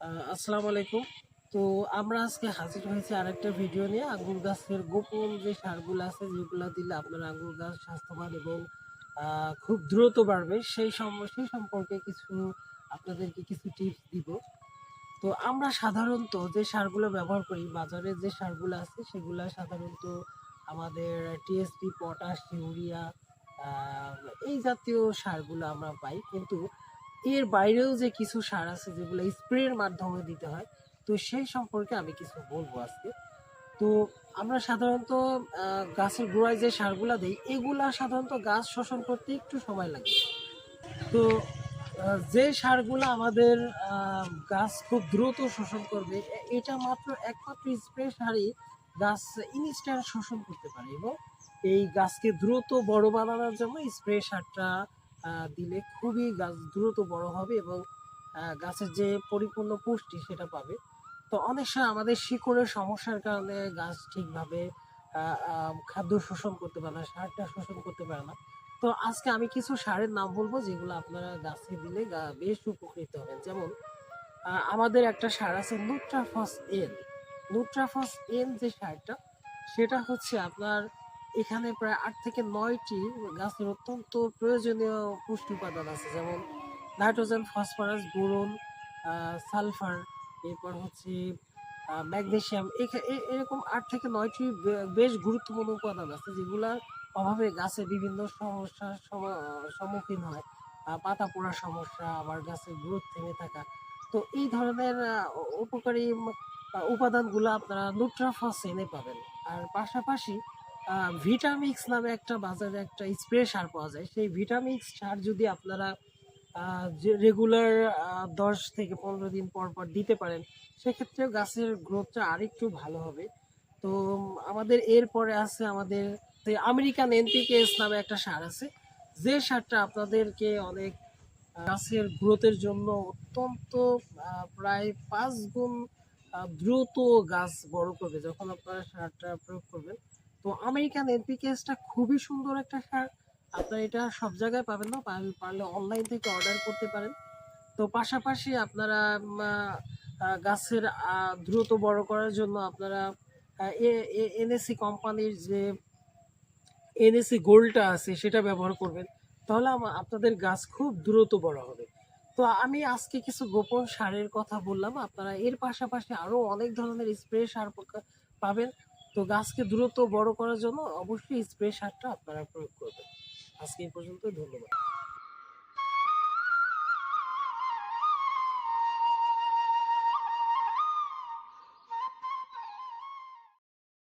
আসসালামু আলাইকুম তো আমরা আজকে হাজির হয়েছি আরেকটা ভিডিও নিয়ে। আঙ্গুর গাছের গোপন যে সারগুলো আছে, যেগুলো দিলে আপনার আঙ্গুর গাছ স্বাস্থ্যবান এবং খুব দ্রুত বাড়বে, সেই সেই সম্পর্কে কিছু আপনাদেরকে কিছু টিপস দিব। তো আমরা সাধারণত যে সারগুলো ব্যবহার করি, বাজারে যে সারগুলো আছে, সেগুলো সাধারণত আমাদের টিএসপি পটাশ, ইউরিয়া এই জাতীয় সারগুলো আমরা পাই। কিন্তু এর বাইরেও যে কিছু সার আছে যেগুলো স্প্রের মাধ্যমে দিতে হয়, তো সেই সম্পর্কে আমি কিছু বলব আজকে। তো আমরা সাধারণত গাছের গোড়ায় যে সারগুলা দিই, এগুলা সাধারণত গাছ শোষণ করতে একটু সময় লাগে। তো যে সারগুলো আমাদের গাছ খুব দ্রুত শোষণ করবে, এটা মাত্র একমাত্র স্প্রে সারই গাছ ইনস্ট্যান্ট শোষণ করতে পারে এবং এই গাছকে দ্রুত বড় বানানোর জন্য স্প্রে সারটা দিলে খুবই গাছ দ্রুত বড় হবে এবং গাছের যে পরিপূর্ণ পুষ্টি সেটা পাবে। তো অনেক সময় আমাদের শিকড়ের সমস্যার কারণে গাছ ঠিকভাবে খাদ্য শোষণ করতে পারে না, সারটা শোষণ করতে পারে না। তো আজকে আমি কিছু সারের নাম বলব যেগুলো আপনারা গাছে দিলে বেশ উপকৃত হবেন। যেমন আমাদের একটা সার আছে নুট্রাফস এন নুট্রাফস এন যে সারটা, সেটা হচ্ছে আপনার এখানে প্রায় আট থেকে নয়টি গাছের অত্যন্ত প্রয়োজনীয় পুষ্টি উপাদান আছে, যেমন নাইট্রোজেন, ফসফরাস, বোরন সালফার, এরপর হচ্ছে ম্যাগনেসিয়াম। এরকম আট থেকে নয়টি বেশ গুরুত্বপূর্ণ উপাদান আছে, যেগুলোর অভাবে গাছে বিভিন্ন সমস্যার সম- সম্মুখীন হয়। পাতা পোড়ার সমস্যা, আবার গাছের গ্রোথ থেমে থাকা। তো এই ধরনের উপকারী উপাদানগুলো আপনারা নুট্রাফস এনে পাবেন। আর পাশাপাশি ভিটামিক্স নামে একটা বাজারে একটা স্প্রে সার পাওয়া যায়। সেই ভিটামিক্স সার যদি আপনারা যে রেগুলার দশ থেকে পনেরো দিন পর পর দিতে পারেন সেক্ষেত্রে গাছের গ্রোথটা আরেকটু ভালো হবে। তো আমাদের এরপরে আছে আমাদের আমেরিকান এনপিকেএস নামে একটা সার আছে। যে সারটা আপনাদেরকে অনেক গাছের গ্রোথের জন্য অত্যন্ত প্রায় পাঁচ গুণ দ্রুত গাছ বড় করবে, যখন আপনারা সারটা প্রয়োগ করবেন। তো আমেরিকান এনপিকেএসটা খুবই সুন্দর একটা সার আপনারা এটা সব জায়গায় পাবেন না পারলে অনলাইন থেকে অর্ডার করতে পারেন। তো পাশাপাশি আপনারা গাছের দ্রুত বড় করার জন্য আপনারা এনএসসি কোম্পানির যে এনএসসি গোল্ডটা আছে সেটা ব্যবহার করবেন। তাহলে আপনাদের গাছ খুব দ্রুত বড় হবে। তো আমি আজকে কিছু গোপন সারের কথা বললাম। আপনারা এর পাশাপাশি আরও অনেক ধরনের স্প্রে সার পাবেন। তো গাছকে দ্রুত বড় করার জন্য অবশ্যই স্প্রে সারটা আপনারা প্রয়োগ করবেন। আজকে এই পর্যন্ত ধন্যবাদ।